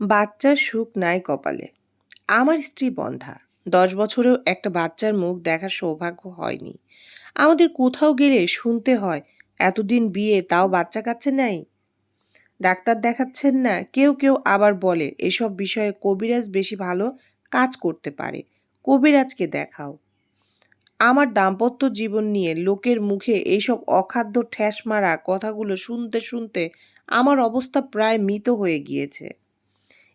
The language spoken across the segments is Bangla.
বাচ্চার সুখ নাই কপালে। আমার স্ত্রী বন্ধা। দশ বছরেও একটা বাচ্চার মুখ দেখার সৌভাগ্য হয়নি। আমাদের কোথাও গেলে শুনতে হয়, এতদিন বিয়ে, তাও বাচ্চা কাচ্চা নাই? ডাক্তার দেখাচ্ছেন না, কেউ কেউ আবার বলে, এসব বিষয়ে কবিরাজ বেশি ভালো কাজ করতে পারে। কবিরাজকে দেখাও। আমার দাম্পত্য জীবন নিয়ে লোকের মুখে এইসব অখাদ্য ঠ্যাস মারা কথাগুলো শুনতে শুনতে আমার অবস্থা প্রায় মৃত হয়ে গিয়েছে।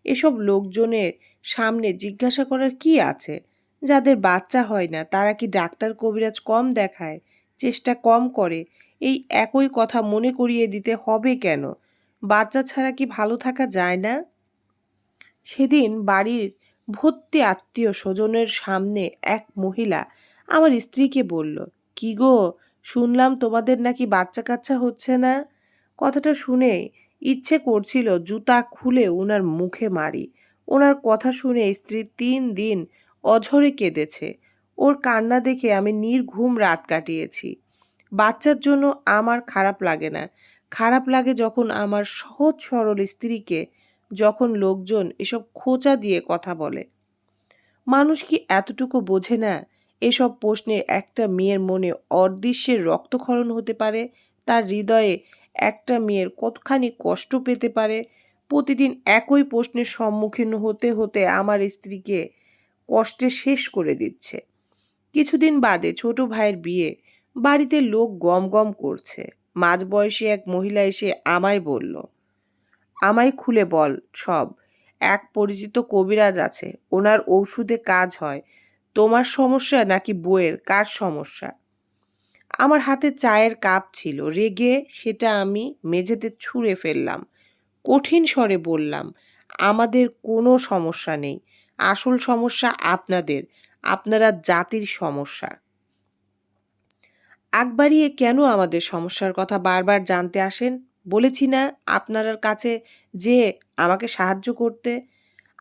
এসব লোকজনের সামনে জিজ্ঞাসা করার কি আছে? যাদের বাচ্চা হয় না, তারা কি ডাক্তার কবিরাজ কম দেখায়, চেষ্টা কম করে? এই একই কথা মনে করিয়ে দিতে হবে কেন? বাচ্চা ছাড়া কি ভালো থাকা যায় না? সেদিন বাড়ির ভর্তি আত্মীয় স্বজনের সামনে এক মহিলা আমার স্ত্রীকে বলল, কি গো, শুনলাম তোমাদের নাকি বাচ্চা কাচ্চা হচ্ছে না? কথাটা শুনে ইচ্ছে করছিল জুতা খুলে ওনার মুখে মারি। ওনার কথা শুনে স্ত্রী তিন দিন অঝরে কেঁদেছে। ওর কান্না দেখে আমি নির্ঘুম রাত কাটিয়েছি। বাচ্চার জন্য আমার খারাপ লাগে না। খারাপ লাগে যখন আমার সহজ সরল স্ত্রীকে যখন লোকজন এসব খোঁচা দিয়ে কথা বলে। মানুষ কি এতটুকু বোঝে না এসব প্রশ্নে একটা মেয়ের মনে অদৃশ্যের রক্তক্ষরণ হতে পারে? তার হৃদয়ে একটা মেয়ের কতখানি কষ্ট পেতে পারে? প্রতিদিন একই প্রশ্নের সম্মুখীন হতে হতে আমার স্ত্রীকে কষ্টে শেষ করে দিচ্ছে। কিছুদিন বাদে ছোট ভাইয়ের বিয়ে। বাড়িতে লোক গম গম করছে। মাঝবয়সী এক মহিলা এসে আমায় বলল, আমায় খুলে বল সব। এক পরিচিত কবিরাজ আছে। ওনার ঔষধে কাজ হয়। তোমার সমস্যা নাকি বইয়ের? কার সমস্যা? আমার হাতে চায়ের কাপ ছিল। রেগে সেটা আমি মেঝেতে ছুঁড়ে ফেললাম। কঠিন স্বরে বললাম, আমাদের কোনো সমস্যা নেই। আসল সমস্যা আপনাদের। আপনারা জাতির সমস্যা। আকবাড়িয়ে কেন আমাদের সমস্যার কথা বারবার জানতে আসেন? বলেছি না আপনার কাছে যে আমাকে সাহায্য করতে।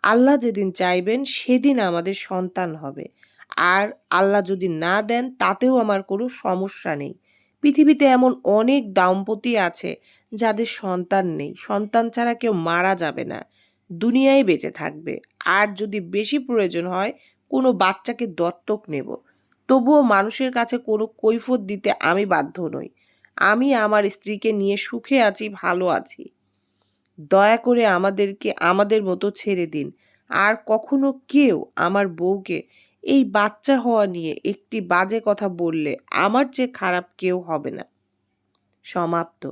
আল্লাহ যেদিন চাইবেন, সেদিন আমাদের সন্তান হবে। আর আল্লাহ যদি না দেন, তাতেও আমার কোনো সমস্যা নেই। পৃথিবীতে এমন অনেক দাম্পতি আছে যাদের সন্তান নেই। সন্তান ছাড়া কেউ মারা যাবে না। দুনিয়ায় বেঁচে থাকবে। আর যদি বেশি প্রয়োজন হয়, কোনো বাচ্চাকে দত্তক নেব। তবুও মানুষের কাছে কোনো কৈফত দিতে আমি বাধ্য নই। আমি আমার স্ত্রীকে নিয়ে সুখে আছি, ভালো আছি। দয়া করে আমাদেরকে আমাদের মতো ছেড়ে দিন। আর কখনো কেউ আমার বউকে এই বাচ্চা হওয়া নিয়ে একটি বাজে কথা বললে আমার চেয়ে খারাপ কেউ হবে না। সমাপ্ত।